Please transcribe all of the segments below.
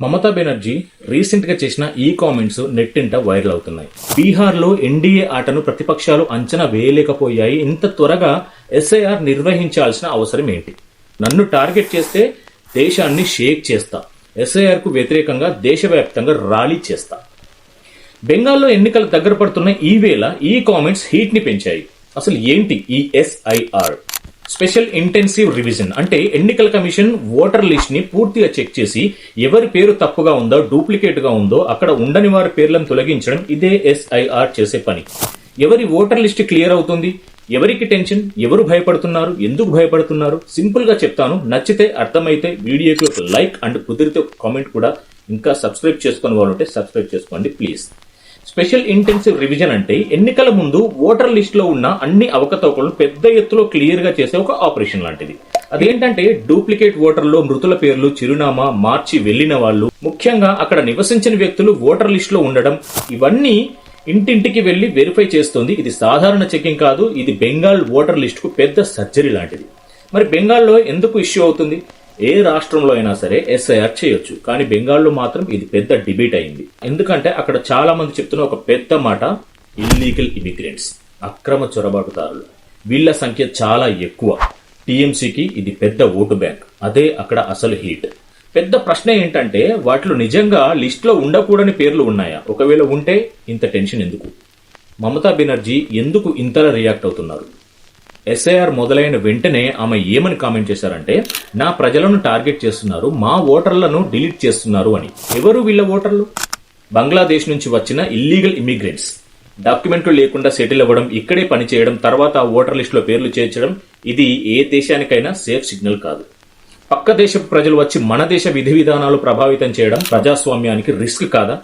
మమతా బెనర్జీ రీసెంట్గా చేసిన ఈ కామెంట్స్ నెట్టింట వైరల్ అవుతున్నాయి. బీహార్లో ఎన్డీఏ ఆటను ప్రతిపక్షాలు అంచనా వేయలేకపోయాయి. ఇంత త్వరగా ఎస్ఐఆర్ నిర్వహించాల్సిన అవసరం ఏంటి? నన్ను టార్గెట్ చేస్తే దేశాన్ని షేక్ చేస్తా. ఎస్ఐఆర్కు వ్యతిరేకంగా దేశవ్యాప్తంగా ర్యాలీ చేస్తా. బెంగాల్లో ఎన్నికలు దగ్గర పడుతున్న ఈ వేళ ఈ కామెంట్స్ హీట్ని పెంచాయి. అసలు ఏంటి ఈ ఎస్ఐఆర్? Special intensive revision. అంటే ఎన్నికల కమిషన్ ఓటర్ లిస్ట్ని పూర్తిగా చెక్ చేసి ఎవరి పేరు తప్పుగా ఉందో డూప్లికేట్గా ఉందో అక్కడ ఉండని వారి పేర్లను తొలగించడం ఇదే ఎస్ఐఆర్ చేసే పని. ఎవరి ఓటర్ లిస్ట్ క్లియర్ అవుతుంది? ఎవరికి టెన్షన్? ఎవరు భయపడుతున్నారు? ఎందుకు భయపడుతున్నారు? సింపుల్గా చెప్తాను. నచ్చితే అర్థమైతే వీడియోకి ఒక లైక్ అండ్ కుదిరితే ఒక కామెంట్ కూడా. ఇంకా సబ్స్క్రైబ్ చేసుకుని వాళ్ళు ఉంటే సబ్స్క్రైబ్ చేసుకోండి ప్లీజ్. స్పెషల్ ఇంటెన్సివ్ రివిజన్ అంటే ఎన్నికల ముందు ఓటర్ లిస్ట్లో ఉన్న అన్ని అవకతవకలను పెద్ద ఎత్తులో క్లియర్గా చేసే ఒక ఆపరేషన్ లాంటిది. అదేంటంటే డూప్లికేట్ ఓటర్లో మృతుల పేర్లు చిరునామా మార్చి వెళ్ళిన వాళ్ళు ముఖ్యంగా అక్కడ నివసించిన వ్యక్తులు ఓటర్ లిస్ట్లో ఉండడం ఇవన్నీ ఇంటింటికి వెళ్ళి వెరిఫై చేస్తుంది. ఇది సాధారణ చెకింగ్ కాదు ఇది బెంగాల్ ఓటర్ లిస్ట్కు పెద్ద సర్జరీ లాంటిది. మరి బెంగాల్లో ఎందుకు ఇష్యూ అవుతుంది? ఏ రాష్ట్రంలో అయినా సరే ఎస్ఐఆర్ చేయొచ్చు. కానీ బెంగాల్లో మాత్రం ఇది పెద్ద డిబేట్ అయింది. ఎందుకంటే అక్కడ చాలా మంది చెప్తున్న ఒక పెద్ద మాట ఇల్లీగల్ ఇమిగ్రెంట్స్ అక్రమ చొరబాటుదారులు. వీళ్ళ సంఖ్య చాలా ఎక్కువ. టీఎంసీకి ఇది పెద్ద ఓటు బ్యాంక్. అదే అక్కడ అసలు హీట్. పెద్ద ప్రశ్న ఏంటంటే వాటిలో నిజంగా లిస్ట్లో ఉండకూడని పేర్లు ఉన్నాయా? ఒకవేళ ఉంటే ఇంత టెన్షన్ ఎందుకు? మమతా బెనర్జీ ఎందుకు ఇంతలా రియాక్ట్ అవుతున్నారు? ఎస్ఐఆర్ మొదలైన వెంటనే ఆమె ఏమని కామెంట్ చేశారంటే నా ప్రజలను టార్గెట్ చేస్తున్నారు మా ఓటర్లను డిలీట్ చేస్తున్నారు అని. ఎవరు వీళ్ళ ఓటర్లు? బంగ్లాదేశ్ నుంచి వచ్చిన ఇల్లీగల్ ఇమిగ్రెంట్స్. డాక్యుమెంట్లు లేకుండా సెటిల్ అవ్వడం ఇక్కడే పనిచేయడం తర్వాత ఆ ఓటర్ లిస్టులో పేర్లు చేర్చడం ఇది ఏ దేశానికైనా సేఫ్ సిగ్నల్ కాదు. పక్క దేశ ప్రజలు వచ్చి మన దేశ విధి విధానాలు ప్రభావితం చేయడం ప్రజాస్వామ్యానికి రిస్క్ కాదా?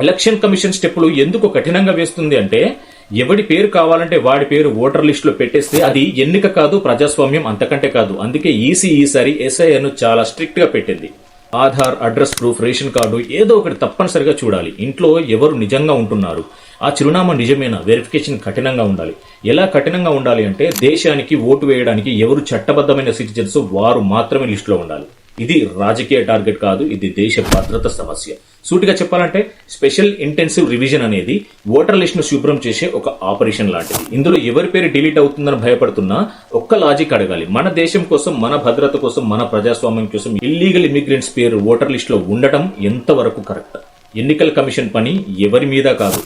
ఎలక్షన్ కమిషన్ స్టెప్పులు ఎందుకు కఠినంగా వేస్తుంది అంటే ఎవడి పేరు కావాలంటే వాడి పేరు ఓటర్ లిస్ట్లో పెట్టేస్తే అది ఎన్నిక కాదు ప్రజాస్వామ్యం అంతకంటే కాదు. అందుకే ఈసీ ఈసారి ఎస్ఐఆర్ను చాలా స్ట్రిక్ట్గా పెట్టింది. Aadhaar address proof ration card ఏదో ఒకటి తప్పనిసరిగా చూడాలి. ఇంట్లో ఎవరు నిజంగా ఉంటున్నారు? ఆ చిరునామా నిజమేనా? వెరిఫికేషన్ కఠినంగా ఉండాలి. ఎలా కఠినంగా ఉండాలి అంటే దేశానికి ఓటు వేయడానికి ఎవరు చట్టబద్ధమైన సిటిజన్స్ వారు మాత్రమే లిస్టులో ఉండాలి. ఇది రాజకీయ టార్గెట్ కాదు ఇది దేశ భద్రత సమస్య. సూటిగా చెప్పాలంటే స్పెషల్ ఇంటెన్సివ్ రివిజన్ అనేది ఓటర్ లిస్ట్ను శుభ్రం చేసే ఒక ఆపరేషన్ లాంటిది. ఇందులో ఎవరి పేరు డిలీట్ అవుతుందని భయపడుతున్నా ఒక్క లాజిక్ అడగాలి. మన దేశం కోసం మన భద్రత కోసం మన ప్రజాస్వామ్యం కోసం ఇల్లీగల్ ఇమిగ్రెంట్స్ పేరు ఓటర్ లిస్ట్లో ఉండటం ఎంతవరకు కరెక్ట్? ఎన్నికల కమిషన్ పని ఎవరి మీద కాదు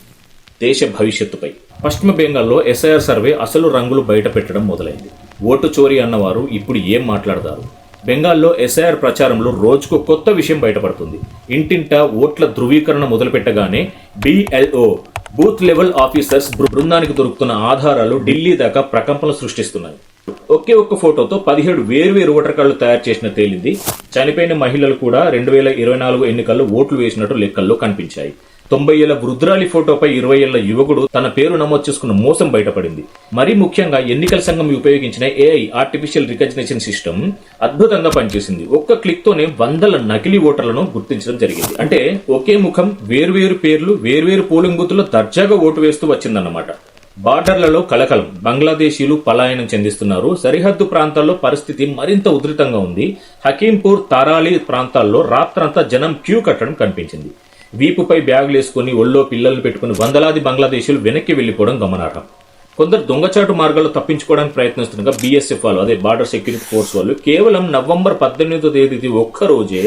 దేశ భవిష్యత్తుపై. పశ్చిమ బెంగాల్లో ఎస్ఐఆర్ సర్వే అసలు రంగులు బయట పెట్టడం మొదలైంది. ఓటు చోరీ అన్నవారు ఇప్పుడు ఏం మాట్లాడతారు? బెంగాల్లో ఎస్ఐఆర్ ప్రచారంలో రోజుకు కొత్త విషయం బయటపడుతుంది. ఇంటింట ఓట్ల ధృవీకరణ మొదలుపెట్టగానే బిఎల్ఓ బూత్ లెవెల్ ఆఫీసర్స్ బృందానికి దొరుకుతున్న ఆధారాలు ఢిల్లీ దాకా ప్రకంపనలు సృష్టిస్తున్నాయి. ఒకే ఒక్క ఫోటోతో పదిహేడు వేర్వేరు ఓటర్ కార్డులు తయారు చేసిన తేలింది. చనిపోయిన మహిళలు కూడా రెండు వేల ఇరవై నాలుగు ఎన్నికల్లో ఓట్లు వేసినట్టు లెక్కల్లో కనిపించాయి. తొంభై ఏళ్ళ వృద్ధురాలి ఫోటోపై ఇరవై ఏళ్ళ యువకుడు తన పేరు నమోదు చేసుకున్న మోసం బయటపడింది. మరీ ముఖ్యంగా ఎన్నికల సంఘం ఉపయోగించిన ఏఐ ఆర్టిఫిషియల్ రికగ్నిషన్ సిస్టమ్ అద్భుతంగా పనిచేసింది. ఒక్క క్లిక్తోనే వందల నకిలీ ఓటర్లను గుర్తించడం జరిగింది. అంటే ఒకే ముఖం వేర్వేరు పేర్లు వేర్వేరు పోలింగ్ బూత్లో దర్జాగా ఓటు వేస్తూ వచ్చిందన్నమాట. బార్డర్లలో కలకలం బంగ్లాదేశీలు పలాయనం చెందిస్తున్నారు. సరిహద్దు ప్రాంతాల్లో పరిస్థితి మరింత ఉధృతంగా ఉంది. హకీంపూర్ తారాలి ప్రాంతాల్లో రాత్రంతా జనం క్యూ కట్టడం కనిపించింది. వీపుపై బ్యాగులు వేసుకుని ఒళ్ళో పిల్లల్ని పెట్టుకుని వందలాది బంగ్లాదేశీలు వెనక్కి వెళ్ళిపోవడం గమనార్హం. కొందరు దొంగచాటు మార్గాల్లో తప్పించుకోవడానికి ప్రయత్నిస్తుండగా బీఎస్ఎఫ్ వాళ్ళు అదే బార్డర్ సెక్యూరిటీ ఫోర్స్ వాళ్ళు కేవలం నవంబర్ పద్దెనిమిదో తేదీ ఒక్క రోజే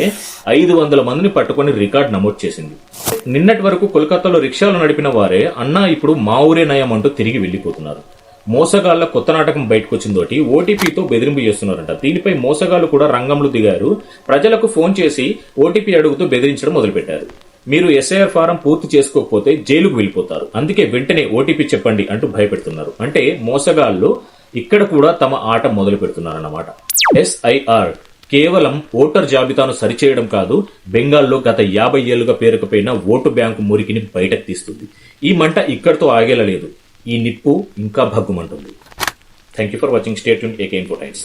ఐదు వందల మందిని పట్టుకొని రికార్డు నమోదు చేసింది. నిన్నటి వరకు కోల్కతాలో రిక్షాలు నడిపిన వారే అన్నా ఇప్పుడు మా ఊరే నయం అంటూ తిరిగి వెళ్ళిపోతున్నారు మోసగాళ్ళ కొత్త నాటకం బయటకు వచ్చిందోటి ఓటీపీతో బెదిరింపు చేస్తున్నారంట. దీనిపై మోసగాళ్ళు కూడా రంగంలో దిగారు. ప్రజలకు ఫోన్ చేసి ఓటీపీ అడుగుతూ బెదిరించడం మొదలుపెట్టారు. మీరు ఎస్ఐఆర్ ఫారం పూర్తి చేసుకోకపోతే జైలుకు వెళ్ళిపోతారు. అందుకే వెంటనే ఓటీపీ చెప్పండి అంటూ భయపెడుతున్నారు. అంటే మోసగాళ్ళు ఇక్కడ కూడా తమ ఆట మొదలు పెడుతున్నారన్నమాట. ఎస్ఐఆర్ కేవలం ఓటర్ జాబితాను సరిచేయడం కాదు బెంగాల్లో గత యాభై ఏళ్ళుగా పేరుకుపోయిన ఓటు బ్యాంకు మురికిని బయటకు తీస్తుంది. ఈ మంట ఇక్కడితో ఆగేలా లేదు. ఈ నిప్పు ఇంకా భగ్గుమంటుంది. Thank you for watching state AK info times